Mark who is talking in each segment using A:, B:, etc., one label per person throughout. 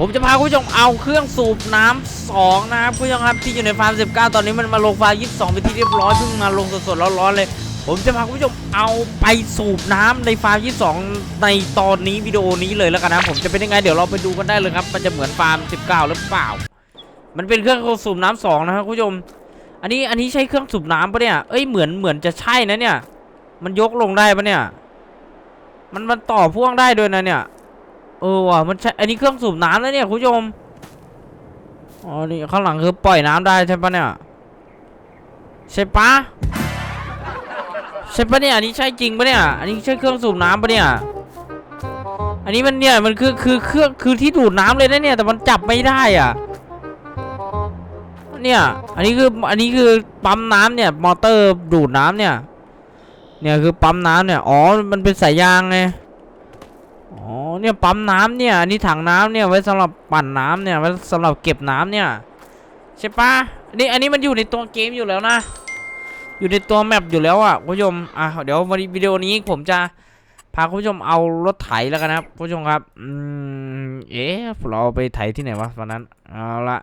A: ผมจะพาคุณผู้ชมเอาเครื่องสูบน้ำสองนะครับคุณผู้ชมครับที่อยู่ในฟาร์ม 19 ตอนนี้มันมาลงฟาร์ม 22 เป็นที่เรียบร้อยเพิ่งมาลงสดๆร้อนๆเลย ผมจะพาคุณผู้ชมเอาไปสูบน้ำในฟาร์ม 22 ในตอนนี้วิดีโอนี้เลยแล้วกันนะผมจะเป็นยังไงเดี๋ยวเราไปดูกันได้เลยครับ มันจะเหมือนฟาร์ม 19 หรือเปล่า มันเป็นเครื่องสูบน้ำสองนะครับคุณผู้ชม อันนี้อันนี้ใช้เครื่องสูบน้ำปะเนี่ยเอ้ยเหมือนเหมือนจะใช่นะเนี่ย มันยกลงได้ปะเนี่ย มันมันต่อพ่วงได้ด้วยนะเนี่ย เออว่ะมันใช่อันนี้เครื่องสูบน้ำแล้วเนี่ยคุณผู้ชมอ๋อนี่ข้างหลังคือปล่อยน้ำได้ใช่ปะเนี่ยใช่ปะใช่ปะเนี่ยอันนี้ใช่จริงปะเนี่ยอันนี้ใช่เครื่องสูบน้ำปะเนี่ยอันนี้มันเนี่ยมันคือคือเครื่องคือที่ดูดน้ำเลยนะเนี่ยแต่มันจับไม่ได้อะเนี่ยอันนี้คืออันนี้คือปั๊มน้ำเนี่ยมอเตอร์ดูดน้ำเนี่ยเนี่ยคือปั๊มน้ำเนี่ยอ๋อมันเป็นสายยางไง อ๋อเนี่ยปั๊มน้ำเนี่ยอันนี้ถังน้ำเนี่ยไว้สำหรับปั่นน้ำเนี่ยไว้สำหรับเก็บน้ำเนี่ยใช่ปะนนี้อันนี้มันอยู่ในตัวเกมอยู่แล้วนะ อยู่ในตัวแมปอยู่แล้วอะคุณผู้ชมอะเดี๋ยววันนี้วิดีโอนี้ผมจะพาคุณผู้ชมเอารถไถแล้วกันนะครับคุณผู้ชมครับอืมเอ๊ะเราไปไถที่ไหนวะวันนั้นเอาละ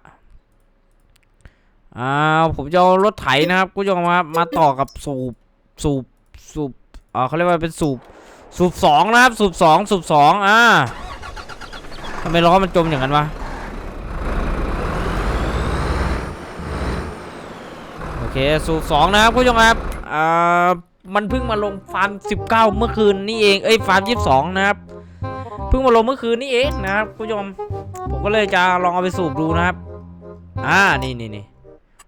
A: อ้าวผมจะเอารถไถนะครับคุณผู้ชมครับมาต่อกับสูบสูบสูบอ่าเขาเรียกว่าเป็นสูบ สูบสองนะครับ สูบสองสูบสองอ่าทำไมล้อมันจมอย่างนั้นวะ โอเค สูบสองนะครับคุณผู้ชมครับอ่ามันเพิ่งมาลงฟาร์ม19 เมื่อคืนนี่เอง เอ้ยฟาร์ม22 นะครับ เพิ่งมาลงเมื่อคืนนี่เองนะครับคุณผู้ชม ผมก็เลยจะลองเอาไปสูบดูนะครับ อ่า นี่นี่นี่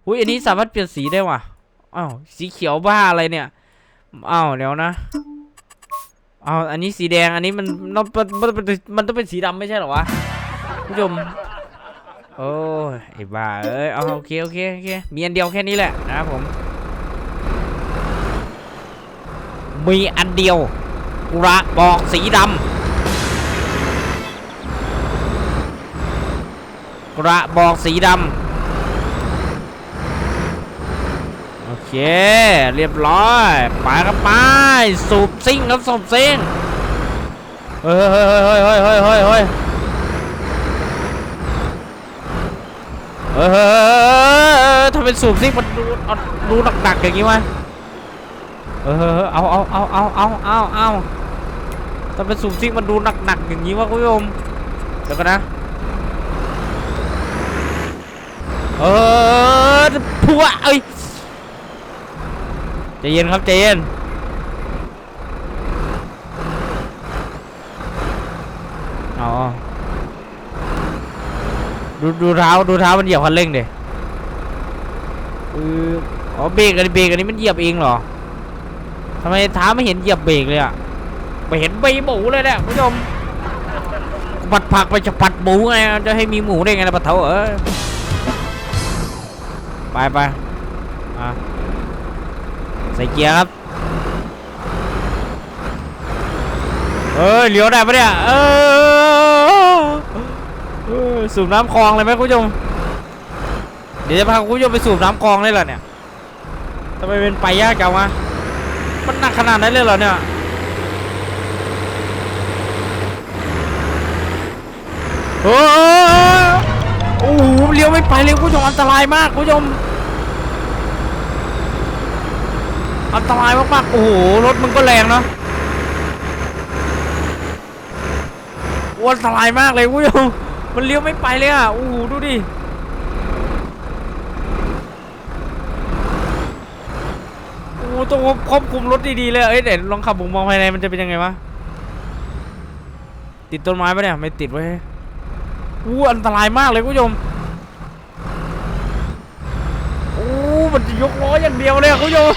A: อุ้ยอันนี้สามารถเปลี่ยนสีได้ว่ะ อ้าว สีเขียวบ้าอะไรเนี่ย อ้าวเดี๋ยวนะ อาอันนี้สีแดงอันนี้มันมันมันมันต้องเป็นสีดำไม่ใช่หรอวะผู้ชมโอ้ยไอ้บ้าเอ้ยเอาโอเคโอเคโอเคมีอันเดียวแค่นี้แหละนะครับผม มีอันเดียวกระบอกสีดำกระบอกสีดำโอ เค เรียบร้อยไปครับไปสูบซิ่งครับสูบซิ่งเฮ้ยเฮ้ยเฮ้ยเฮ้ยเฮ้ยเฮ้ยเฮ้ยเออทำเป็นสูบซิ่งมันดูดูหนักๆอย่างนี้วะเออเอาเอาเอาเอาเอาเอาเอาทำเป็นสูบซิ่งมันดูหนักๆอย่างนี้วะคุณผู้ชมเดี๋ยวกันนะเออพัวเอ้ย เย็นครับใจเย็นอาเอดูดูเท้าดูเท้ามันเหยียบคันเร่งดิเอออ๋อเบรกอันนี้เบรกอันนี้มันเหยียบเองเหรอทำไมเท้าไม่เห็นเหยียบเบรกเลยอะไม่เห็นใบหมูเลยเนี่ยคุณผู้ชมปัดผักไปจะปัดหมูไงจะให้มีหมูได้ไงล่ะปะเถาเอ้ยไปไปอะ ใส่เกียร์ครับเอ้ยเลี้ยวได้ปะเนี่ยเออสูบน้ำคลองเลยไหมคุณผู้ชมเดี๋ยวจะพาคุณผู้ชมไปสูบน้ำคลองได้เหรอเนี่ยทำไมเป็นไปยากจังวะมันหนักขนาดนั้นเลยเหรอเนี่ยโอ้โอ้โหเลี้ยวไม่ไปเลยคุณผู้ชมอันตรายมากคุณผู้ชม อันตรายมากๆ โอ้โห รถมันก็แรงเนาะอันตรายมากเลยคุณผู้ชมมันเลี้ยวไม่ไปเลยอะ โอ้โห ดูดิ โอ้ต้องควบคุมรถดีๆเลย เอ้ยเดี๋ยวลองขับมุมมองภายในมันจะเป็นยังไงวะ ติดต้นไม้ปะเนี่ย ไม่ติดไว้ยอู้อันตรายมากเลยคุณผู้ชมโอ้มันจะยกล้ออย่างเดียวเลยคุณผู้ชม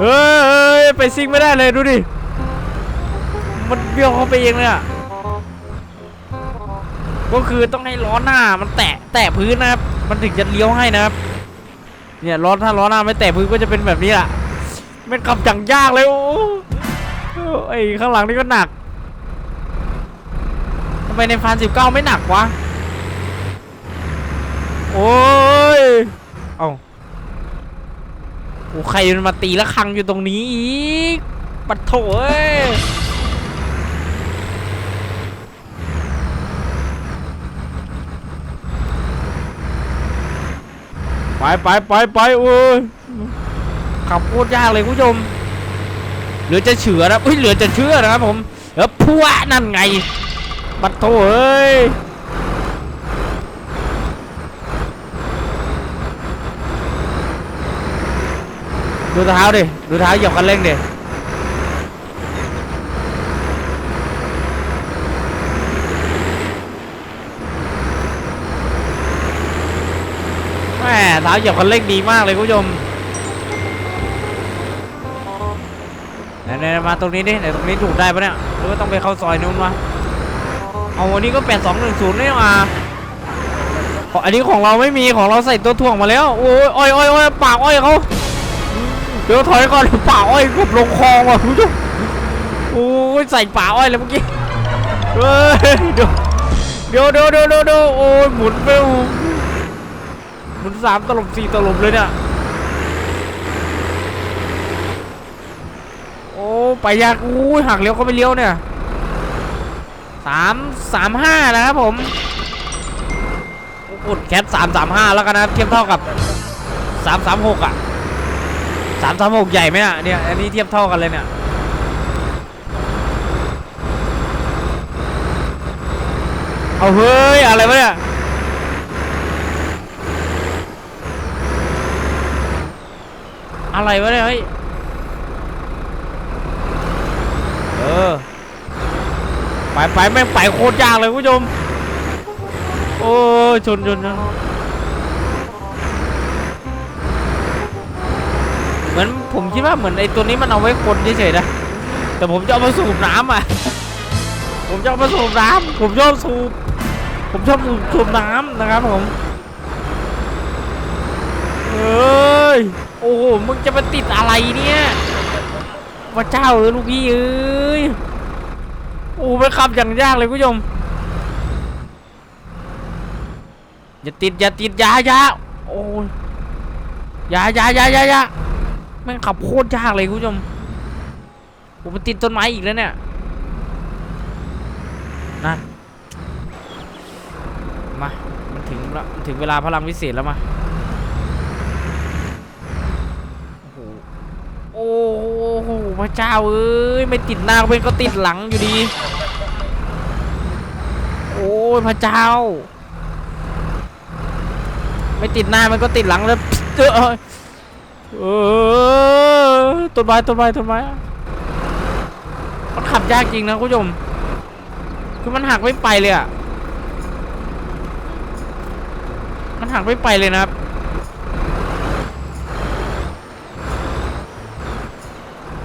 A: เฮ้ยไปซิ่งไม่ได้เลยดูดิ มันเบี้ยวเข้าไปเองเลยอะ ก็คือต้องให้ล้อหน้ามันแตะแตะพื้นนะครับ มันถึงจะเลี้ยวให้นะครับ เนี่ยล้อถ้าล้อหน้าไม่แตะพื้นก็จะเป็นแบบนี้แหละมันขับอย่างยากเลยโอ้ไอ้ข้างหลังนี่ก็หนักทำไมในฟานสิบเก้าไม่หนักวะ โอ้ย เอา โอ้ใครมันมาตีละครังอยู่ตรงนี้อีกปัดโถเยไปไปไปไปโอ้ยขับโคตรยากเลยคุณผู้ชมเหลือจะเฉือนะอุ้ยเหลือจะเชื่อนะครับผมแล้วพัวนั่นไงปัดโถเอ้ย ดูเท้าดิ ดูเท้าเหยียบคันเร่งดิแม่เท้าเหยียบคันเร่งดีมากเลยคุณผู้ชมไหนๆมาตรงนี้ดิไหนตรงนี้ถูกได้ปะเนี่ยหรือว่าต้องไปเข้าซอยนู้นวะเอาวันนี้ก็แปดสองหนึ่งศูนย์นี่มาอันนี้ของเราไม่มีของเราใส่ตัวถ่วงมาแล้ว โอ้ยอ้อยอ้อยอ้อยปากอ้อยเขา ดี๋ยวถอยก่อนป่าอ้อยกับลงคลองว่ะคุณผู้ชมโอ้ยใส่ปาอ้อยเลยเมื่อกี้เฮ้ยเดี๋ยวเดี๋ยวเดี๋ยวเดี๋ยวเดี๋ยวโอ้ยหมุนไปหมุนสามตลบสี่ตลบเลยเนี่ยโอ้ไปยากอู้ยหักเลี้ยวเข้าไปเลี้ยวเนี่ยสามสามห้านะครับผมกดแคปสามสามห้าแล้วกันนะเทียบเท่ากับสามสามหกอะ สามสามหกใหญ่ไหมอะเนี่ยอันนี้เทียบเท่ากันเลยเนี่ยเอาเฮ้ยอะไรวะเนี่ยอะไรวะเนี่ยเฮ้ยเออไปไปแม่งไปโคตรยากเลยคุณผู้ชมโอ้ยชนชนชน เหมือนผมคิดว่าเหมือนไอ้ตัวนี้มันเอาไว้คนเฉยๆนะ แต่ผมจะเอามาสูบน้ำอะ ผมจะเอามาสูบน้ำผมชอบสูบ ผมชอบสูบสูบน้ำนะครับผมเอ้ย โอ้โห มึงจะมาติดอะไรเนี่ยพระเจ้าเออลูกพี่เอ้ย โอ้ไปขับอย่างยากเลยคุณผู้ชม อย่าติดอย่าติดอยาอยาโอ้ยอยาอยาอยาอยาอยา แม่งขับโคตรยากเลยคุณผู้ชมผมไปติดต้นไม้อีกแล้วเนี่ยนั่นมา มันถึงแล้วมันถึงเวลาพลังวิเศษแล้วมา โอ้โหพระเจ้าเอ้ย ไม่ติดหน้าเพื่อนก็ติดหลังอยู่ดี โอ้ย พระเจ้า ไม่ติดหน้ามันก็ติดหลังแล้วเออ เออต้นไม้ต้นไม้ต้นไม้มันขับยากจริงนะคุณผู้ชมคือมันหักไม่ไปเลยอะมันหักไม่ไปเลยนะครับ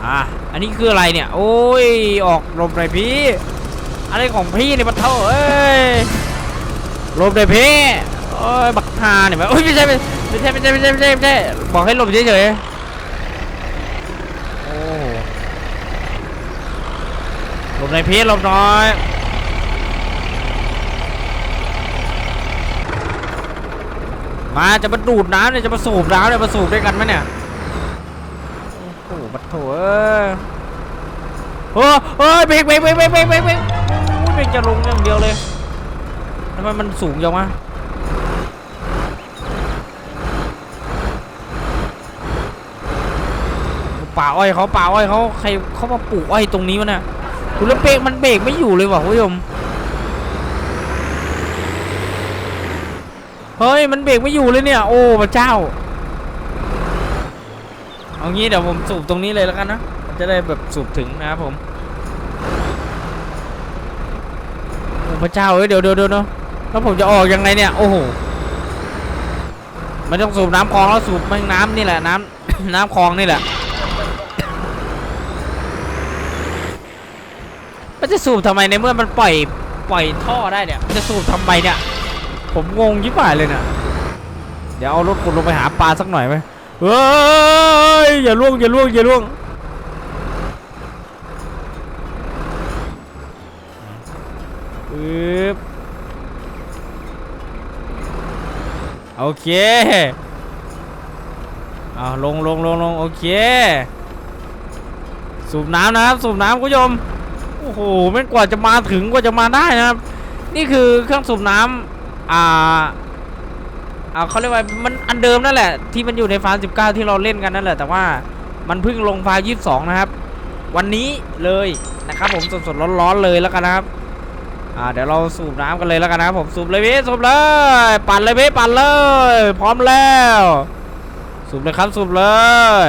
A: อะอันนี้คืออะไรเนี่ย โอ้ยออกลบหน่อยพี่อะไรของพี่เนี่ยปะเท่าเอ้ยลบหน่อยพี่โอ้ยบักฮาเนี่ยแบบโอ้ยไม่ใช่ไม่ใช่ ไม่ใช่ไม่ใช่ไม่ใช่ไม่ใช่บอกให้หลบเฉยๆโอ้หลบหน่อยพี่หลบน่อยมาจะมาดูดน้ำเนี่ยจะมาสูบน้ำเนี่ยมาสูบด้วยกันไหมเนี่ยโอ้โหบัดโถเอ้ยโอ้เฮ้ยเบรกเบรกเบรกเบรกเบรกเบรกเบรกโอ้ยเบรกจะลงอย่างเดียวเลยทำไมมันสูงจังวะ ป่าอ้อยเขาป่าอ้อยเขาใครเขามาปลูกอ้อยตรงนี้วะเนี่ยดูแล้วเบรกมันเบรกไม่อยู่เลยว่ะคุณผู้ชมเฮ้ยมันเบรกไม่อยู่เลยเนี่ย โอ้พระเจ้าเอางี้เดี๋ยวผมสูบตรงนี้เลยแล้วกันนะจะได้แบบสูบถึงนะครับผมโอ้พระเจ้าเอ้ยเดี๋ยวเดี๋ยวเดี๋ยวเดี๋ยวแล้วผมจะออกยังไงเนี่ยโอ้โหมันต้องสูบน้ำคลองแล้วสูบแม่งน้ำนี่แหละน้ำน้ำคลองนี่แหละ มันจะสูบทำไมในเมื่อมันปล่อยปล่อยท่อได้เนี่ยมันจะสูบทำไมเนี่ย ผมงงยิ่งกว่าเลยเนี่ยเดี๋ยวเอารถขุดลงไปหาปลาสักหน่อยไหมเฮ้ยอย่าล่วงอย่าล่วงอย่าล่วงปึ๊บโอเคเอาลงลงลงลงโอเค สูบน้ำนะครับ สูบน้ำคุณผู้ชม อ้โหแม่งกว่าจะมาถึงกว่าจะมาได้นะครับ นี่คือเครื่องสูบน้ำอ่าอ่าเขาเรียกว่ามันอันเดิมนั่นแหละ ที่มันอยู่ในฟา19 ที่เราเล่นกันนั่นแหละ แต่ว่ามันเพิ่งลงฟา22 นะครับ วันนี้เลยนะครับผมสดๆร้อนๆเลยแล้วกันนะครับอ่าเดี๋ยวเราสูบน้ำกันเลยแล้วกันนะครับผมสูบเลยพี่สูบเลย ปั่นเลยพี่ปั่นเลย พร้อมแล้ว สูบเลยครับสูบเลย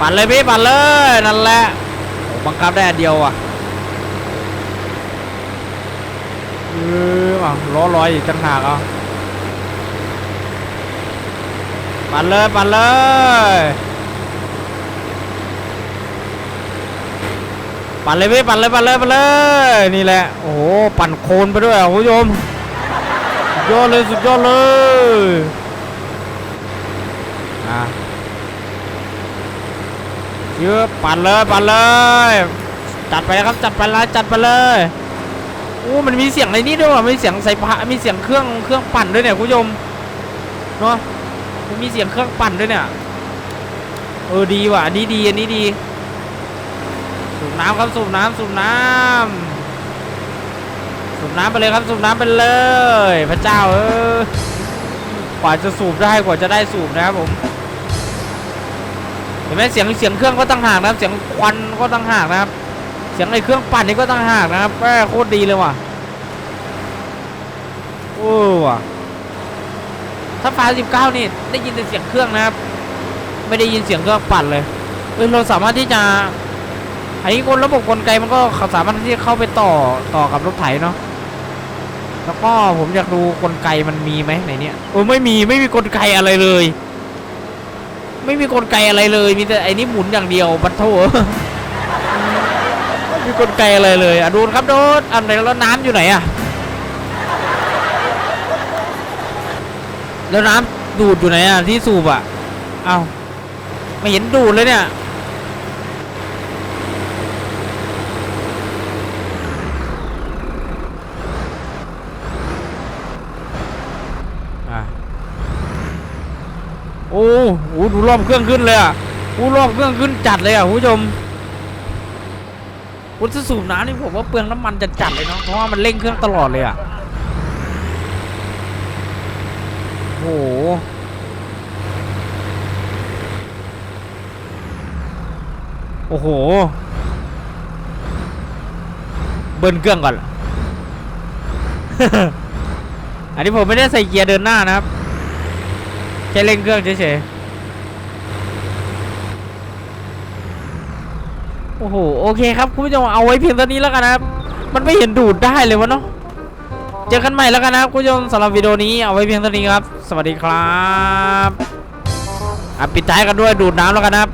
A: ปั่นเลยพี่ปั่นเลยนั่นแหละบังคับได้อันเดียวอะเอออะล้อลอยอีกต่างหากเอะปั่นเลยปั่นเลยปั่นเลยพี่ปั่นเลยปั่นเลยปั่นเลยนี่แหละโอ้โหปั่นโคลนไปด้วยอะคุณผู้ชมยอดเลยสุดยอดเลยอะเยอะปั่นเลยปั่นเลยจัดไปครับจัดไปเลยจัดไปเลยโอ้มันมีเสียงอะไรนี่ด้วยว่ะมีเสียงใส่พระมีเสียงเครื่องเครื่องปั่นด้วยเนี่ยคุณผู้ชมเนาะมันมีเสียงเครื่องปั่นด้วยเนี่ยเออดีว่ะอันนี้ดีอันนี้ดี สูบน้ำครับสูบน้ำสูบน้ำสูบน้ำไปเลยครับสูบน้ำไปเลย พระเจ้าเออกว่าจะสูบได้กว่าจะได้สูบนะครับผม เห็นไหมเสียงเสียงเครื่องก็ตั้งหากนะครับเสียงควันก็ตั้งหากนะครับ เสียงไอ้เครื่องปั่นนี่ก็ตั้งหากนะครับแม่โคตรดีเลยว่ะโอ้ว่ะถ้าฟ้า19นี่ได้ยินแต่เสียงเครื่องนะครับ ไม่ได้ยินเสียงเครื่องปั่นเลยเออเราสามารถที่จะอันนี้กลระบบกลไกมันก็สามารถที่จะเข้าไปต่อต่อกับรถไถเนาะแล้วก็ผมอยากดูกลไกมันมีไหมในเนี้ยโอ้ไม่มีไม่มีกลไกอะไรเลย ไม่มีกลไกอะไรเลย มีแต่ไอ้นี่หมุนอย่างเดียวบัตโถไม่มีกลไกอะไรเลยอะดูครับโดนอันไหนแล้วน้ำอยู่ไหนอะแล้วน้ำดูดอยู่ไหนอะที่สูบอะเอ้าไม่เห็นดูดเลยเนี่ย อ้โหดูรอบเครื่องขึ้นเลยอะโอ้รอบเครื่องขึ้นจัดเลยอะคุณผู้ชมวุ้นสูบน้ำนี่ผมว่าเปลืองน้ำมันจะจัดเลยเนาะเพราะว่ามันเร่งเครื่องตลอดเลยอะโอ้โหโอ้โห เบิ้ลเครื่องก่อน อันนี้ผมไม่ได้ใส่เกียร์เดินหน้านะครับ ค่เร่งเครื่องเฉยๆ โอ้โห โอเคครับคุณผู้ชมเอาไว้เพียงเท่านี้แล้วกันนะครับ มันไม่เห็นดูดได้เลยวะเนาะ เจอกันใหม่แล้วกันนะครับคุณผู้ชมสำหรับวิดีโอนี้เอาไว้เพียงเท่านี้ครับ สวัสดีครับอะปิดท้ายกันด้วยดูดน้ำแล้วกันนะครับ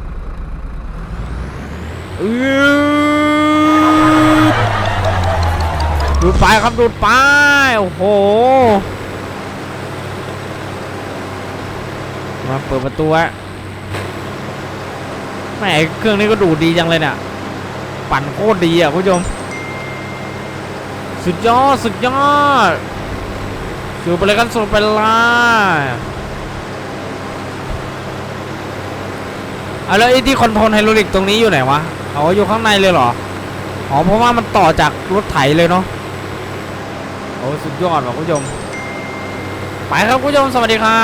A: ดูดไปครับดูดไป โอ้โห มาเปิดประตูฮะแหมเครื่องนี้ก็ดูดีจังเลยเนี่ยปั่นโคตรดีอะคุณผู้ชม สุดยอด สุดยอดสูบไปเลยกันสูบไปลยเอาแล้วไอ้ที่คอนโทรลไฮดรอลิกตรงนี้อยู่ไหนวะเอาอยู่ข้างในเลยเหรอ อ๋อ เพราะว่ามันต่อจากรถไถเลยเนาะ โอ้ สุดยอดว่ะคุณผู้ชม ไปครับคุณผู้ชม สวัสดีครั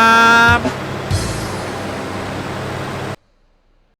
A: บ